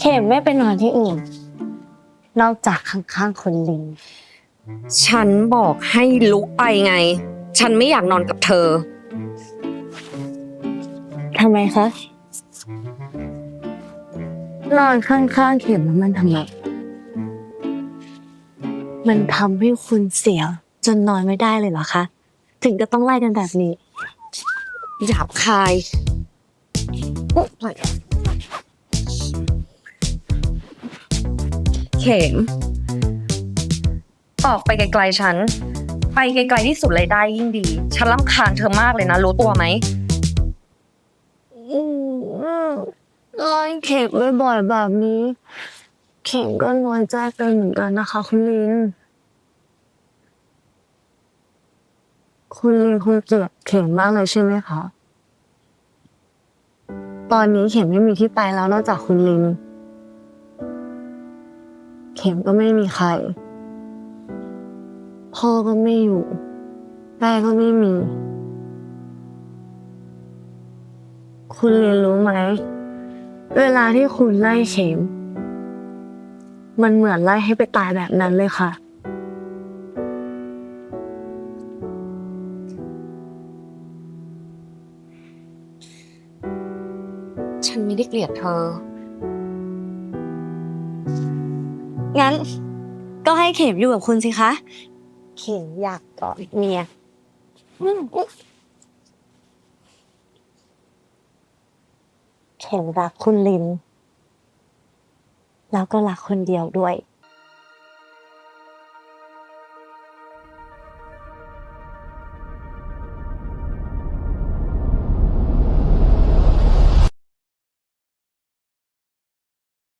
เข็มไม่ไปนอนที่อื่น นอกจากข้างๆคนลิง ฉันบอกให้ลุกไปไง ฉันไม่อยากนอนกับเธอ ทำไมคะ นอนข้างๆเข็มแล้วมันทำไมมันทำให้คุณเสีย จนนอนไม่ได้เลยเหรอคะ ถึงจะต้องไล่กันแบบนี้ หยาบคายอุ๊ยปล่อย เข็ม ออกไปไกลๆฉัน ไปไกลๆที่สุดเลยได้ยิ่งดี ฉันรำคาญเธอมากเลยนะ รู้ตัวไหมอืมนอนเข็มบ่อยๆแบบนี้ เข็มก็นอนใจเป็นเหมือนกันนะคะ คุณลิน คุณลินคงเจ็บเข็มมากเลยใช่ไหมคะ ตอนนี้เข็มไม่มีที่ไปแล้วนอกจากคุณลิน เข็มก็ไม่มีใคร พ่อก็ไม่อยู่แม่ก็ไม่มี คุณเรียนรู้ไหม เวลาที่คุณไล่เข็ม มันเหมือนไล่ให้ไปตายแบบนั้นเลยค่ะ ฉันไม่ได้เกลียดเธอ งั้น ก็ให้เข็มอยู่กับคุณสิคะ เข็มอยากกอดเมียเข็มรักคุณลิน แล้วก็รักคนเดียวด้วย